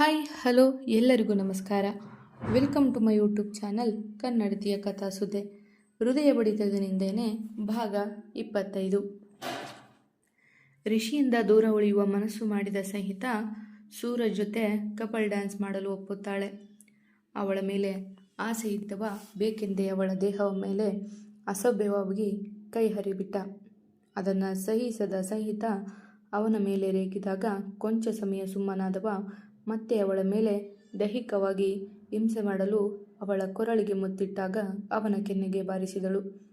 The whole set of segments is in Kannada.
ಹಾಯ್, ಹಲೋ, ಎಲ್ಲರಿಗೂ ನಮಸ್ಕಾರ. Welcome to my YouTube channel ಕನ್ನಡತಿಯ ಕಥಾ ಸುದ್ದೆ. ಹೃದಯ ಬಡಿತದಿಂದೇನೆ ಭಾಗ ಇಪ್ಪತ್ತೈದು. ರಿಷಿಯಿಂದ ದೂರ ಉಳಿಯುವ ಮನಸ್ಸು ಮಾಡಿದ ಸಹಿತ ಸೂರ ಜೊತೆ ಕಪಲ್ ಡ್ಯಾನ್ಸ್ ಮಾಡಲು ಒಪ್ಪುತ್ತಾಳೆ. ಅವಳ ಮೇಲೆ ಆಸೆ ಇದ್ದವ ಬೇಕೆಂದೇ ಅವಳ ದೇಹವ ಮೇಲೆ ಅಸಭ್ಯವಾಗಿ ಕೈ ಹರಿಬಿಟ್ಟ. ಅದನ್ನು ಸಹಿಸದ ಸಹಿತ ಅವನ ಮೇಲೆ ರೇಗಿದಾಗ ಕೊಂಚ ಸಮಯ ಸುಮ್ಮನಾದವ ಮತ್ತೆ ಅವಳ ಮೇಲೆ ದೈಹಿಕವಾಗಿ ಹಿಂಸೆ ಮಾಡಲು ಅವಳ ಕೊರಳಿಗೆ ಮುತ್ತಿಟ್ಟಾಗ ಅವನ ಕೆನ್ನೆಗೆ ಬಾರಿಸಿದಳು.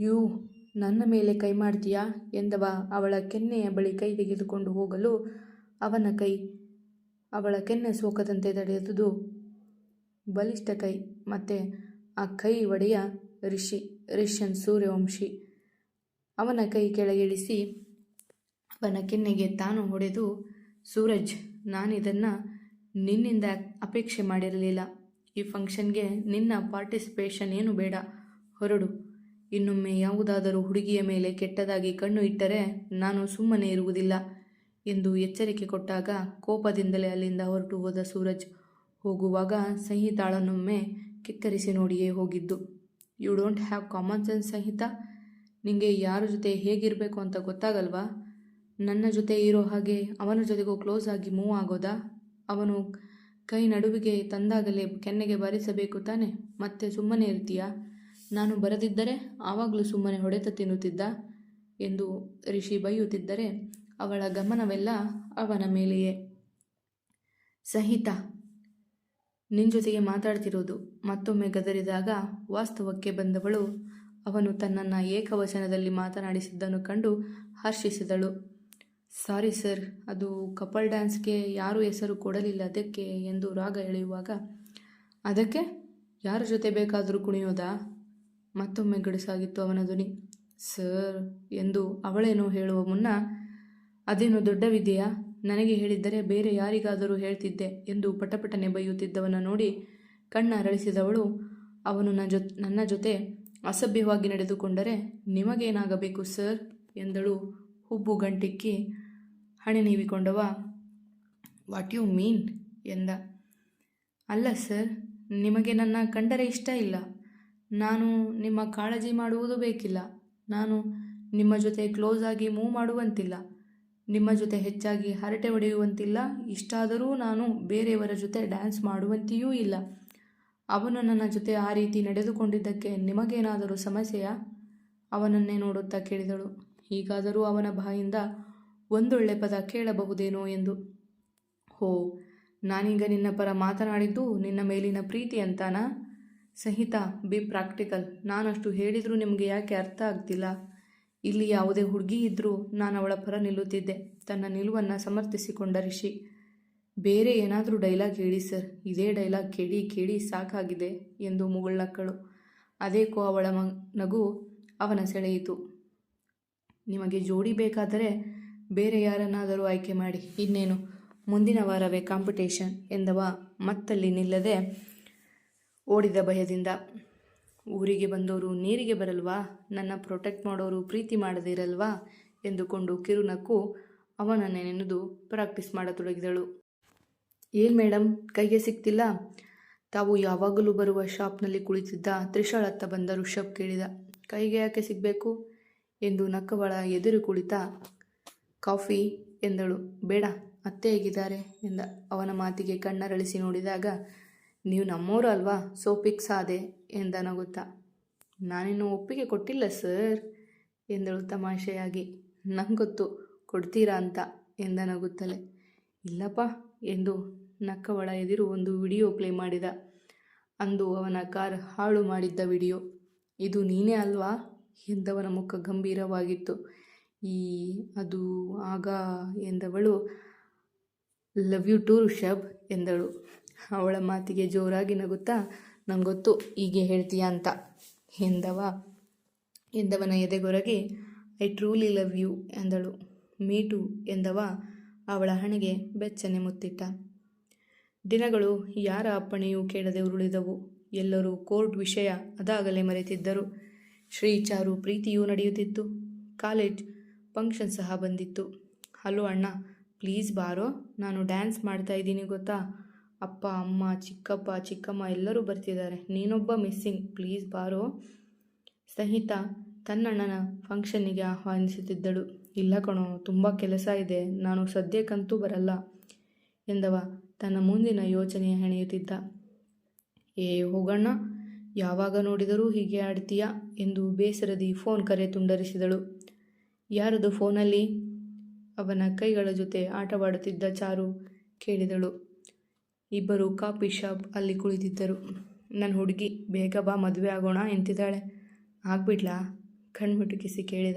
ಯೂ, ನನ್ನ ಮೇಲೆ ಕೈ ಮಾಡ್ತೀಯಾ ಎಂದವ ಅವಳ ಕೆನ್ನೆಯ ಬಳಿ ಕೈ ತೆಗೆದುಕೊಂಡು ಹೋಗಲು ಅವನ ಕೈ ಅವಳ ಕೆನ್ನೆ ಸೋಕದಂತೆ ತಡೆದುದು ಬಲಿಷ್ಠ ಕೈ ಮತ್ತೆ ಆ ಕೈ ಒಡೆಯ ಋಷಿ ರಿಷ್ಯನ್ ಸೂರ್ಯವಂಶಿ. ಅವನ ಕೈ ಕೆಳಗಿಳಿಸಿ ಅವನ ಕೆನ್ನೆಗೆ ತಾನು ಹೊಡೆದು ಸೂರಜ್ ನಾನಿದನ್ನು ನಿನ್ನಿಂದ ಅಪೇಕ್ಷೆ ಮಾಡಿರಲಿಲ್ಲ. ಈ ಫಂಕ್ಷನ್ಗೆ ನಿನ್ನ ಪಾರ್ಟಿಸಿಪೇಷನ್ ಏನು ಬೇಡ. ಹೊರಡು. ಇನ್ನೊಮ್ಮೆ ಯಾವುದಾದರೂ ಹುಡುಗಿಯ ಮೇಲೆ ಕೆಟ್ಟದಾಗಿ ಕಣ್ಣು ಇಟ್ಟರೆ ನಾನು ಸುಮ್ಮನೆ ಇರುವುದಿಲ್ಲ ಎಂದು ಎಚ್ಚರಿಕೆ ಕೊಟ್ಟಾಗ ಕೋಪದಿಂದಲೇ ಅಲ್ಲಿಂದ ಹೊರಟು ಹೋದ ಸೂರಜ್. ಹೋಗುವಾಗ ಸಂಹಿತಾಳನ್ನೊಮ್ಮೆ ಕಿಕ್ಕರಿಸಿ ನೋಡಿಯೇ ಹೋಗಿದ್ದು. You don't have common sense Samhita. ನಿಮಗೆ ಯಾರ ಜೊತೆ ಹೇಗಿರಬೇಕು ಅಂತ ಗೊತ್ತಾಗಲ್ವಾ? ನನ್ನ ಜೊತೆ ಇರೋ ಹಾಗೆ ಅವನ ಜೊತೆಗೂ ಕ್ಲೋಸ್ ಆಗಿ ಮೂವ್ ಆಗೋದಾ? ಅವನು ಕೈ ನಡುವಿಗೆ ತಂದಾಗಲೇ ಕೆನ್ನೆಗೆ ಬಾರಿಸಬೇಕು ತಾನೆ? ಮತ್ತೆ ಸುಮ್ಮನೆ ಇರ್ತೀಯಾ? ನಾನು ಬರದಿದ್ದರೆ ಆವಾಗಲೂ ಸುಮ್ಮನೆ ಹೊಡೆತ ತಿನ್ನುತ್ತಿದ್ದ? ಎಂದು ರಿಷಿ ಬೈಯುತ್ತಿದ್ದರೆ ಅವಳ ಗಮನವೆಲ್ಲ ಅವನ ಮೇಲೆಯೇ. ಸಹಿತ. ನಿನ್ನ ಜೊತೆಗೆ ಮಾತಾಡ್ತಿರೋದು ಮತ್ತೊಮ್ಮೆ ಗದರಿದಾಗ ವಾಸ್ತವಕ್ಕೆ ಬಂದವಳು. ಅವನು ತನ್ನನ್ನು ಏಕವಚನದಲ್ಲಿ ಮಾತನಾಡಿಸಿದ್ದನ್ನು ಕಂಡು ಹರ್ಷಿಸಿದಳು. ಸಾರಿ ಸರ್, ಅದು ಕಪಲ್ ಡ್ಯಾನ್ಸ್ಗೆ ಯಾರೂ ಹೆಸರು ಕೊಡಲಿಲ್ಲ ಅದಕ್ಕೆ ಎಂದು ರಾಗ ಎಳೆಯುವಾಗ, ಅದಕ್ಕೆ ಯಾರ ಜೊತೆ ಬೇಕಾದರೂ ಕುಣಿಯೋದಾ? ಮತ್ತೊಮ್ಮೆ ಗಡುಸಾಗಿತ್ತು ಅವನ ಧ್ವನಿ. ಸರ್, ಎಂದು ಅವಳೇನೋ ಹೇಳುವ ಮುನ್ನ, ಅದೇನು ದೊಡ್ಡ ವಿದ್ಯೆಯಾ? ನನಗೆ ಹೇಳಿದ್ದರೆ ಬೇರೆ ಯಾರಿಗಾದರೂ ಹೇಳ್ತಿದ್ದೆ ಎಂದು ಪಟಪಟನೆ ಬೈಯುತ್ತಿದ್ದವನ ನೋಡಿ ಕಣ್ಣ ಅರಳಿಸಿದವಳು ಅವನು ನನ್ನ ಜೊ, ನನ್ನ ಜೊತೆ ಅಸಭ್ಯವಾಗಿ ನಡೆದುಕೊಂಡರೆ ನಿಮಗೇನಾಗಬೇಕು ಸರ್? ಎಂದಳು ಹುಬ್ಬು ಗಂಟಿಕ್ಕಿ ಹಣೆ ನೀವಿಕೊಂಡವ? ವಾಟ್ ಯು ಮೀನ್ ಎಂದ. ಅಲ್ಲ ಸರ್ ನಿಮಗೆ ನನ್ನ ಕಂಡರೆ ಇಷ್ಟ ಇಲ್ಲ. ನಾನು ನಿಮ್ಮ ಕಾಳಜಿ ಮಾಡುವುದು ಬೇಕಿಲ್ಲ. ನಾನು ನಿಮ್ಮ ಜೊತೆ ಕ್ಲೋಸ್ ಆಗಿ ಮೂವ್ ಮಾಡುವಂತಿಲ್ಲ. ನಿಮ್ಮ ಜೊತೆ ಹೆಚ್ಚಾಗಿ ಹರಟೆ ಹೊಡೆಯುವಂತಿಲ್ಲ. ಇಷ್ಟಾದರೂ ನಾನು ಬೇರೆಯವರ ಜೊತೆ ಡ್ಯಾನ್ಸ್ ಮಾಡುವಂತೆಯೂ ಇಲ್ಲ. ಅವನು ನನ್ನ ಜೊತೆ ಆ ರೀತಿ ನಡೆದುಕೊಂಡಿದ್ದಕ್ಕೆ ನಿಮಗೇನಾದರೂ ಸಮಸ್ಯೆಯಾ? ಅವನನ್ನೇ ನೋಡುತ್ತಾ ಕೇಳಿದಳು. ಹೀಗಾದರೂ ಅವನ ಬಾಯಿಂದ ಒಂದೊಳ್ಳೆ ಪದ ಕೇಳಬಹುದೇನೋ ಎಂದು. ಹೋ, ನಾನೀಗ ನಿನ್ನ ಪರ ಮಾತನಾಡಿದ್ದು ನಿನ್ನ ಮೇಲಿನ ಪ್ರೀತಿ ಅಂತಾನಾ? ಸಹಿತ, ಬಿ ಪ್ರಾಕ್ಟಿಕಲ್. ನಾನಷ್ಟು ಹೇಳಿದರೂ ನಿಮಗೆ ಯಾಕೆ ಅರ್ಥ ಆಗ್ತಿಲ್ಲ? ಇಲ್ಲಿ ಯಾವುದೇ ಹುಡುಗಿ ಇದ್ದರೂ ನಾನು ಅವಳ ಪರ ನಿಲ್ಲುತ್ತಿದ್ದೆ. ತನ್ನ ನಿಲುವನ್ನು ಸಮರ್ಥಿಸಿಕೊಂಡ ರಿಷಿ. ಬೇರೆ ಏನಾದರೂ ಡೈಲಾಗ್ ಹೇಳಿ ಸರ್. ಇದೇ ಡೈಲಾಗ್ ಕೇಳಿ ಕೇಳಿ ಸಾಕಾಗಿದೆ ಎಂದು ಮುಗುಳ್ನಕ್ಕಳು. ಅದೇಕೋ ಅವಳ ಮ, ನಗು ಅವನ ಸೆಳೆಯಿತು. ನಿಮಗೆ ಜೋಡಿ ಬೇಕಾದರೆ ಬೇರೆ ಯಾರನ್ನಾದರೂ ಆಯ್ಕೆ ಮಾಡಿ, ಇನ್ನೇನು? ಮುಂದಿನ ವಾರವೇ ಕಾಂಪಿಟೇಷನ್ ಎಂದವ ಮತ್ತಲ್ಲಿ ನಿಲ್ಲದೆ ಓಡಿದ ಭಯದಿಂದ. ಊರಿಗೆ ಬಂದವರು ನೀರಿಗೆ ಬರಲ್ವಾ? ನನ್ನ ಪ್ರೊಟೆಕ್ಟ್ ಮಾಡೋರು ಪ್ರೀತಿ ಮಾಡದಿರಲ್ವಾ? ಎಂದುಕೊಂಡು ಕಿರುನಕ್ಕು ಅವನನ್ನೇ ನೆನೆದು ಪ್ರಾಕ್ಟೀಸ್ ಮಾಡತೊಡಗಿದಳು. ಏನು ಮೇಡಮ್ ಕೈಗೆ ಸಿಕ್ತಿಲ್ಲ? ತಾವು ಯಾವಾಗಲೂ ಬರುವ ಶಾಪ್ನಲ್ಲಿ ಕುಳಿತಿದ್ದ ತ್ರಿಶಾಳತ್ತ ಬಂದ ಋಷಭ್ ಕೇಳಿದ, ಕೈಗೆ ಯಾಕೆ ಸಿಗಬೇಕು? ಎಂದು ನಕ್ಕವಳ ಎದುರು ಕುಳಿತ ಕಾಫಿ ಎಂದಳು. ಬೇಡ, ಅತ್ತೆ ಹೇಗಿದ್ದಾರೆ? ಎಂದ. ಅವನ ಮಾತಿಗೆ ಕಣ್ಣರಳಿಸಿ ನೋಡಿದಾಗ, ನೀವು ನಮ್ಮೋರು ಅಲ್ವಾ? ಸೋ ಪಿಕ್ಸ್ ಆದೆ ಎಂದ ನಗುತ್ತಾ. ನಾನಿನ್ನು ಒಪ್ಪಿಗೆ ಕೊಟ್ಟಿಲ್ಲ, ಸರ್ ಎಂದಳು ತಮಾಷೆಯಾಗಿ. ನಂಗೆ ಗೊತ್ತು ಕೊಡ್ತೀರಾ ಅಂತ ಎಂದ ನಗುತ್ತಲೇ. ಇಲ್ಲಪ್ಪ ಎಂದು ನಕ್ಕವಳ ಎದುರು ಒಂದು ವಿಡಿಯೋ ಪ್ಲೇ ಮಾಡಿದ. ಅಂದು ಅವನ ಕಾರ್ ಹಾಳು ಮಾಡಿದ್ದ ವಿಡಿಯೋ. ಇದು ನೀನೇ ಅಲ್ವಾ? ಎಂದವನ ಮುಖ ಗಂಭೀರವಾಗಿತ್ತು. ಈ ಅದು ಆಗ ಎಂದವಳು ಲವ್ ಯು ಟು ಋಷಭ್ ಎಂದಳು. ಅವಳ ಮಾತಿಗೆ ಜೋರಾಗಿ ನಗುತ್ತಾ, ನಂಗೊತ್ತು ಹೀಗೆ ಹೇಳ್ತೀಯ ಅಂತ, ಎಂದವ. ಎಂದವನ ಎದೆಗೊರಗೆ ಐ ಟ್ರೂಲಿ ಲವ್ ಯು ಎಂದಳು. ಮೀ ಮೀಟು ಎಂದವ. ಅವಳ ಹಣೆಗೆ ಬೆಚ್ಚನೆ ಮುತ್ತಿಟ್ಟ. ದಿನಗಳು ಯಾರ ಅಪ್ಪಣೆಯೂ ಕೇಳದೆ ಉರುಳಿದವು. ಎಲ್ಲರೂ ಕೋರ್ಟ್ ವಿಷಯ ಅದಾಗಲೇ ಮರೆತಿದ್ದರು. ಶ್ರೀಚಾರು ಪ್ರೀತಿಯೂ ನಡೆಯುತ್ತಿತ್ತು. ಕಾಲೇಜ್ ಫಂಕ್ಷನ್ ಸಹ ಬಂದಿತ್ತು. ಹಲೋ ಅಣ್ಣ, ಪ್ಲೀಸ್ ಬಾರೋ. ನಾನು ಡ್ಯಾನ್ಸ್ ಮಾಡ್ತಾ ಇದ್ದೀನಿ, ಗೊತ್ತಾ? ಅಪ್ಪ, ಅಮ್ಮ, ಚಿಕ್ಕಪ್ಪ, ಚಿಕ್ಕಮ್ಮ ಎಲ್ಲರೂ ಬರ್ತಿದ್ದಾರೆ. ನೀನೊಬ್ಬ ಮಿಸ್ಸಿಂಗ್. ಪ್ಲೀಸ್ ಬಾರೋ. ಸಹಿತ ತನ್ನಣ್ಣನ ಫಂಕ್ಷನ್ನಿಗೆ ಆಹ್ವಾನಿಸುತ್ತಿದ್ದಳು. ಇಲ್ಲ ಕಣೋ, ತುಂಬ ಕೆಲಸ ಇದೆ. ನಾನು ಸದ್ಯಕ್ಕಂತೂ ಬರಲ್ಲ, ಎಂದವ ತನ್ನ ಮುಂದಿನ ಯೋಚನೆ ಹೆಣೆಯುತ್ತಿದ್ದ. ಏ, ಹೋಗಣ್ಣ. ಯಾವಾಗ ನೋಡಿದರೂ ಹೀಗೆ ಆಡ್ತೀಯ? ಎಂದು ಬೇಸರದಿ ಫೋನ್ ಕರೆ ತುಂಡರಿಸಿದಳು. ಯಾರದು ಫೋನಲ್ಲಿ? ಅವನ ಕೈಗಳ ಜೊತೆ ಆಟವಾಡುತ್ತಿದ್ದ ಚಾರು ಕೇಳಿದಳು. ಇಬ್ಬರು ಕಾಫಿ ಶಾಪ್ ಅಲ್ಲಿ ಕುಳಿತಿದ್ದರು. ನನ್ನ ಹುಡುಗಿ, ಬೇಗ ಬಾ, ಮದುವೆ ಆಗೋಣ, ಎಂತಿದ್ದಾಳೆ. ಆಗ್ಬಿಡ್ಲಾ? ಕಣ್ಮುಟುಕಿಸಿ ಕೇಳಿದ.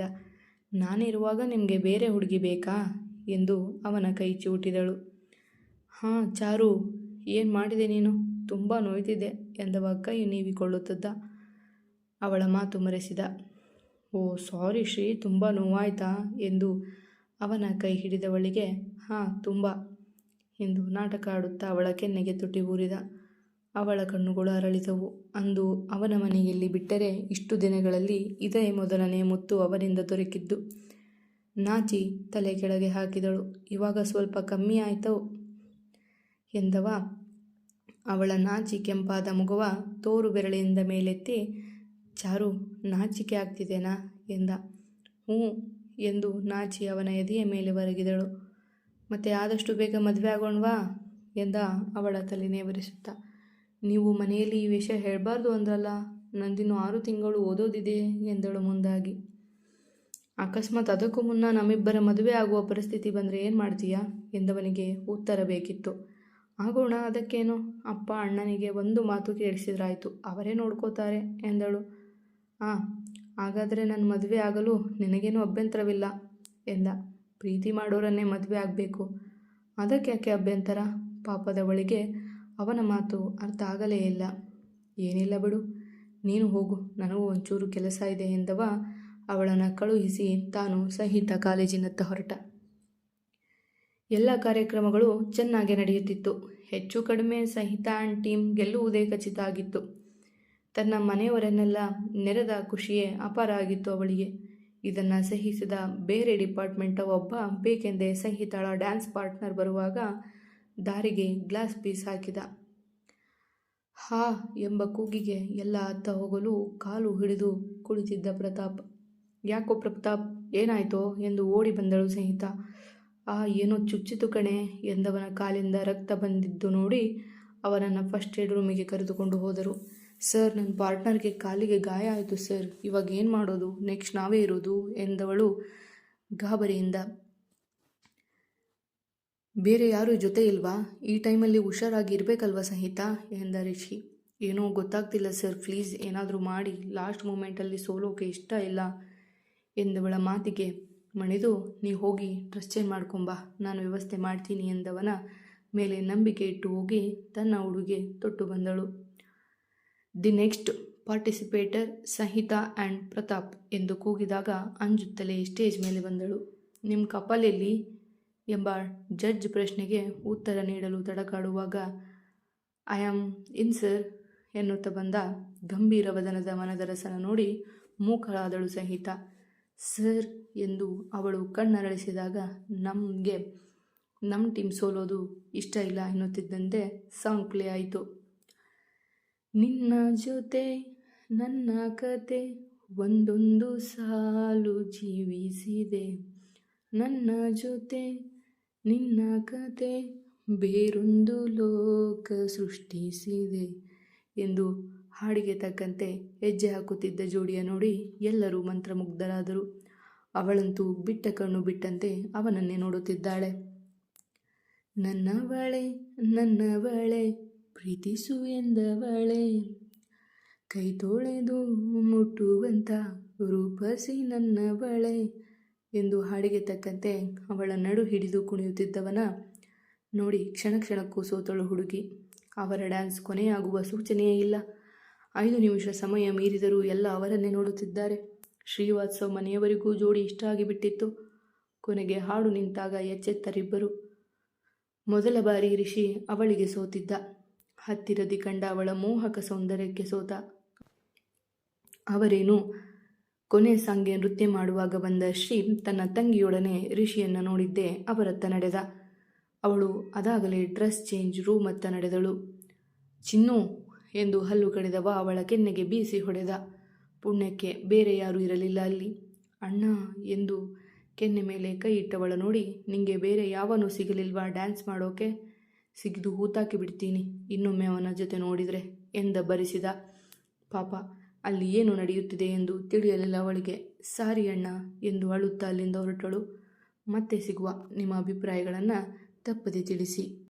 ನಾನಿರುವಾಗ ನಿಮಗೆ ಬೇರೆ ಹುಡುಗಿ ಬೇಕಾ? ಎಂದು ಅವನ ಕೈ ಚೂಟಿದಳು. ಹಾಂ, ಚಾರು, ಏನು ಮಾಡಿದೆ ನೀನು? ತುಂಬ ನೋಯ್ತಿದೆ, ಎಂದವ ಕೈ ನೀವಿಕೊಳ್ಳುತ್ತಿದ್ದ. ಅವಳ ಮಾತು ಮರೆಸಿದ. ಓ, ಸಾರಿ ಶ್ರೀ, ತುಂಬ ನೋವಾಯ್ತಾ? ಎಂದು ಅವನ ಕೈ ಹಿಡಿದವಳಿಗೆ, ಹಾಂ, ತುಂಬ, ಎಂದು ನಾಟಕ ಆಡುತ್ತಾ ಅವಳ ಕೆನ್ನೆಗೆ ತುಟಿ ಊರಿದ ಅವಳ ಕಣ್ಣುಗಳು ಅರಳಿದವು. ಅಂದು ಅವನ ಮನೆಯಲ್ಲಿ ಬಿಟ್ಟರೆ ಇಷ್ಟು ದಿನಗಳಲ್ಲಿ ಇದೇ ಮೊದಲನೇ ಮುತ್ತು ಅವನಿಂದ ದೊರಕಿದ್ದು. ನಾಚಿ ತಲೆ ಕೆಳಗೆ ಹಾಕಿದಳು. ಇವಾಗ ಸ್ವಲ್ಪ ಕಮ್ಮಿ ಆಯ್ತೋ? ಎಂದವ. ಅವಳ ನಾಚಿ ಕೆಂಪಾದ ಮುಖವ ತೋರು ಬೆರಳಿನಿಂದ ಮೇಲೆತ್ತಿ ಚಾರು ನಾಚಿಕೆ ಆಗ್ತಿದೆನಾ ಎಂದ. ಹ್ಞೂ ಎಂದು ನಾಚಿ ಅವನ ಎದೆಯ ಮೇಲೆ ಬರಗಿದಳು ಮತ್ತೆ ಆದಷ್ಟು ಬೇಗ ಮದುವೆ ಆಗೋಣವಾ ಎಂದ ಅವಳ ತಲೆ ನೇವರಿಸುತ್ತಾ. ನೀವು ಮನೆಯಲ್ಲಿ ಈ ವಿಷಯ ಹೇಳಬಾರ್ದು ಅಂದ್ರಲ್ಲ, ನಂದಿನ್ನು ಆರು ತಿಂಗಳು ಓದೋದಿದೆ ಎಂದಳು ಮುಂದಾಗಿ. ಅಕಸ್ಮಾತ್ ಅದಕ್ಕೂ ಮುನ್ನ ನಮ್ಮಿಬ್ಬರ ಮದುವೆ ಆಗುವ ಪರಿಸ್ಥಿತಿ ಬಂದರೆ ಏನು ಮಾಡ್ತೀಯಾ ಎಂದವನಿಗೆ ಉತ್ತರ ಬೇಕಿತ್ತು. ಆಗೋಣ, ಅದಕ್ಕೇನು? ಅಪ್ಪ ಅಣ್ಣನಿಗೆ ಒಂದು ಮಾತು ಕೇಳಿಸಿದ್ರಾಯಿತು. ಅವರೇ ನೋಡ್ಕೋತಾರೆ ಎಂದಳು. ಹಾಂ ಹಾಗಾದರೆ ನನ್ನ ಮದುವೆ ಆಗಲು ನಿನಗೇನು ಅಭ್ಯಂತರವಿಲ್ಲ ಎಂದ. ಪ್ರೀತಿ ಮಾಡೋರನ್ನೇ ಮದುವೆ ಆಗಬೇಕು. ಅದಕ್ಕೆ ಯಾಕೆ ಅಭ್ಯಂತರ? ಪಾಪದವಳಿಗೆ ಅವನ ಮಾತು ಅರ್ಥ ಆಗಲೇ ಇಲ್ಲ. ಏನಿಲ್ಲ ಬಿಡು. ನೀನು ಹೋಗು. ನನಗೂ ಒಂಚೂರು ಕೆಲಸ ಇದೆ ಎಂದವ ಅವಳನ್ನು ಕಳುಹಿಸಿ ತಾನು ಸಹಿತ ಕಾಲೇಜಿನತ್ತ ಹೊರಟ. ಎಲ್ಲ ಕಾರ್ಯಕ್ರಮಗಳು ಚೆನ್ನಾಗಿ ನಡೆಯುತ್ತಿತ್ತು. ಹೆಚ್ಚು ಕಡಿಮೆ ಸಹಿತ ಆ್ಯಂಡ್ ಟೀಮ್ ಗೆಲ್ಲುವುದೇ ಖಚಿತ ಆಗಿತ್ತು. ತನ್ನ ಮನೆಯವರನ್ನೆಲ್ಲ ನೆರೆದ ಖುಷಿಯೇ ಅಪಾರ ಆಗಿತ್ತು ಅವಳಿಗೆ. ಇದನ್ನು ಸಹಿಸಿದ ಬೇರೆ ಡಿಪಾರ್ಟ್ಮೆಂಟ ಒಬ್ಬ ಬೇಕೆಂದೇ ಸಂಹಿತಾಳ ಡ್ಯಾನ್ಸ್ ಪಾರ್ಟ್ನರ್ ಬರುವಾಗ ದಾರಿಗೆ ಗ್ಲಾಸ್ ಪೀಸ್ ಹಾಕಿದ. ಹಾ ಎಂಬ ಕೂಗಿಗೆ ಎಲ್ಲ ಅತ್ತ ಹೋಗಲು ಕಾಲು ಹಿಡಿದು ಕುಳಿತಿದ್ದ ಪ್ರತಾಪ್. ಯಾಕೋ ಪ್ರತಾಪ್, ಏನಾಯ್ತೋ? ಎಂದು ಓಡಿ ಬಂದಳು ಸಂಹಿತ. ಆ, ಏನೋ ಚುಚ್ಚಿತು ಕಣೆ ಎಂದವನ ಕಾಲಿಂದ ರಕ್ತ ಬಂದಿದ್ದು ನೋಡಿ ಅವನನ್ನು ಫಸ್ಟ್ ಏಡ್ ರೂಮಿಗೆ ಕರೆದುಕೊಂಡು ಹೋದರು. ಸರ್, ನನ್ನ ಪಾರ್ಟ್ನರ್ಗೆ ಕಾಲಿಗೆ ಗಾಯ ಆಯಿತು, ಸರ್. ಇವಾಗ ಏನು ಮಾಡೋದು? ನೆಕ್ಸ್ಟ್ ನಾವೇ ಇರೋದು, ಎಂದವಳು ಗಾಬರಿಯಿಂದ. ಬೇರೆ ಯಾರೂ ಜೊತೆ ಇಲ್ವಾ? ಈ ಟೈಮಲ್ಲಿ ಹುಷಾರಾಗಿ ಸಹಿತ? ಎಂದ ರಿಷಿ. ಏನೋ ಗೊತ್ತಾಗ್ತಿಲ್ಲ, ಸರ್. ಪ್ಲೀಸ್ ಏನಾದರೂ ಮಾಡಿ. ಲಾಸ್ಟ್ ಮೂಮೆಂಟಲ್ಲಿ ಸೋಲೋಕೆ ಇಷ್ಟ ಇಲ್ಲ, ಎಂದವಳ ಮಾತಿಗೆ. ಮಣಿದು, ನೀ ಹೋಗಿ ಡ್ರೆಸ್ ಚೇಂಜ್ ಮಾಡ್ಕೊಂಬಾ. ನಾನು ವ್ಯವಸ್ಥೆ ಮಾಡ್ತೀನಿ, ಎಂದವನ ಮೇಲೆ ನಂಬಿಕೆ ಇಟ್ಟು ಹೋಗಿ ತನ್ನ ಉಡುಗೆ ತೊಟ್ಟು ಬಂದಳು. The next participator Sahita and Pratap ಎಂದು ಕೂಗಿದಾಗ ಅಂಜುತ್ತಲೇ ಸ್ಟೇಜ್ ಮೇಲೆ ಬಂದಳು. ನಿಮ್ಮ ಕಪಲ್ ಎಲ್ಲಿ? ಎಂಬ ಜಡ್ಜ್ ಪ್ರಶ್ನೆಗೆ ಉತ್ತರ ನೀಡಲು ತಡಕಾಡುವಾಗ, ಐ ಆಮ್ ಇನ್, ಸರ್, ಎನ್ನುತ್ತಾ ಬಂದ ಗಂಭೀರ ವದನದ ಮನದರಸನ ನೋಡಿ ಮೂಕಳಾದಳು ಸಹಿತ. ಸರ್, ಎಂದು ಅವಳು ಕಣ್ಣರಳಿಸಿದಾಗ, ನಮಗೆ ನಮ್ಮ ಟೀಮ್ ಸೋಲೋದು ಇಷ್ಟ ಇಲ್ಲ, ಎನ್ನುತ್ತಿದ್ದಂತೆ ಸಾಂಗ್ ಪ್ಲೇ ಆಯಿತು. ನಿನ್ನ ಜೊತೆ, ನನ್ನ ಕತೆ ಒಂದೊಂದು ಸಾಲು ಜೀವಿಸಿದೆ. ನನ್ನ ಜೊತೆ, ನಿನ್ನ ಕತೆ ಬೇರೊಂದು ಲೋಕ ಸೃಷ್ಟಿಸಿದೆ. ಎಂದು ಹಾಡಿಗೆ ತಕ್ಕಂತೆ ಹೆಜ್ಜೆ ಹಾಕುತ್ತಿದ್ದ ಜೋಡಿಯ ನೋಡಿ ಎಲ್ಲರೂ ಮಂತ್ರಮುಗ್ಧರಾದರು. ಅವಳಂತೂ ಬಿಟ್ಟ ಕಣ್ಣು ಬಿಟ್ಟಂತೆ ಅವನನ್ನೇ ನೋಡುತ್ತಿದ್ದಾಳೆ. ನನ್ನವಳೆ ನನ್ನವಳೆ ಪ್ರೀತಿಸು ಎಂದವಳೆ ಕೈ ತೊಳೆದು ಮುಟ್ಟುವಂತ ರೂಪಸಿ ನನ್ನವಳೆ ಎಂದು ಹಾಡಿಗೆ ತಕ್ಕಂತೆ ಅವಳ ನಡು ಹಿಡಿದು ಕುಣಿಯುತ್ತಿದ್ದವನ ನೋಡಿ ಕ್ಷಣ ಕ್ಷಣಕ್ಕೂ ಸೋತಳು ಹುಡುಗಿ. ಅವರ ಡ್ಯಾನ್ಸ್ ಕೊನೆಯಾಗುವ ಸೂಚನೆಯೇ ಇಲ್ಲ. ಐದು ನಿಮಿಷ ಸಮಯ ಮೀರಿದರೂ ಎಲ್ಲ ಅವರನ್ನೇ ನೋಡುತ್ತಿದ್ದಾರೆ. ಶ್ರೀವಾತ್ಸವ ಮನೆಯವರಿಗೂ ಜೋಡಿ ಇಷ್ಟ ಆಗಿಬಿಟ್ಟಿತ್ತು. ಕೊನೆಗೆ ಹಾಡು ನಿಂತಾಗ ಎಚ್ಚೆತ್ತರಿಬ್ಬರು. ಮೊದಲ ಬಾರಿ ರಿಷಿ ಅವಳಿಗೆ ಸೋತಿದ್ದ. ಹತ್ತಿರದಿ ಕಂಡ ಅವಳ ಮೋಹಕ ಸೌಂದರ್ಯಕ್ಕೆ ಸೋತ. ಅವರೇನು? ಕೊನೆ ಸಾಂಗೆ ನೃತ್ಯ ಮಾಡುವಾಗ ಬಂದ ಶ್ರೀ ತನ್ನ ತಂಗಿಯೊಡನೆ ರಿಷಿಯನ್ನು ನೋಡಿದ್ದೆ ಅವರತ್ತ ನಡೆದ. ಅವಳು ಅದಾಗಲೇ ಡ್ರೆಸ್ ಚೇಂಜ್ ರೂಮತ್ತ ನಡೆದಳು. ಚಿನ್ನು ಎಂದು ಹಲ್ಲು ಕಡಿದವ ಅವಳ ಕೆನ್ನೆಗೆ ಬೀಸಿ ಹೊಡೆದ. ಪುಣ್ಯಕ್ಕೆ ಬೇರೆ ಯಾರೂ ಇರಲಿಲ್ಲ ಅಲ್ಲಿ. ಅಣ್ಣ ಎಂದು ಕೆನ್ನೆ ಮೇಲೆ ಕೈ ಇಟ್ಟವಳ ನೋಡಿ, ನಿಂಗೆ ಬೇರೆ ಯಾವನೂ ಸಿಗಲಿಲ್ವಾ ಡ್ಯಾನ್ಸ್ ಮಾಡೋಕೆ? ಸಿಗಿದು ಹೂತಾಕಿ ಬಿಡ್ತೀನಿ. ಇನ್ನೊಮ್ಮೆ ಅವನ ಜೊತೆ ನೋಡಿದರೆ ಎಂದ ಬರಿಸಿದ. ಪಾಪ, ಅಲ್ಲಿ ಏನು ನಡೆಯುತ್ತಿದೆ ಎಂದು ತಿಳಿಯಲಿಲ್ಲ ಅವಳಿಗೆ. ಸಾರಿ ಅಣ್ಣ ಎಂದು ಅಳುತ್ತಾ ಅಲ್ಲಿಂದ ಹೊರಟಳು. ಮತ್ತೆ ಸಿಗುವ ನಿಮ್ಮ ಅಭಿಪ್ರಾಯಗಳನ್ನು ತಪ್ಪದೆ ತಿಳಿಸಿ.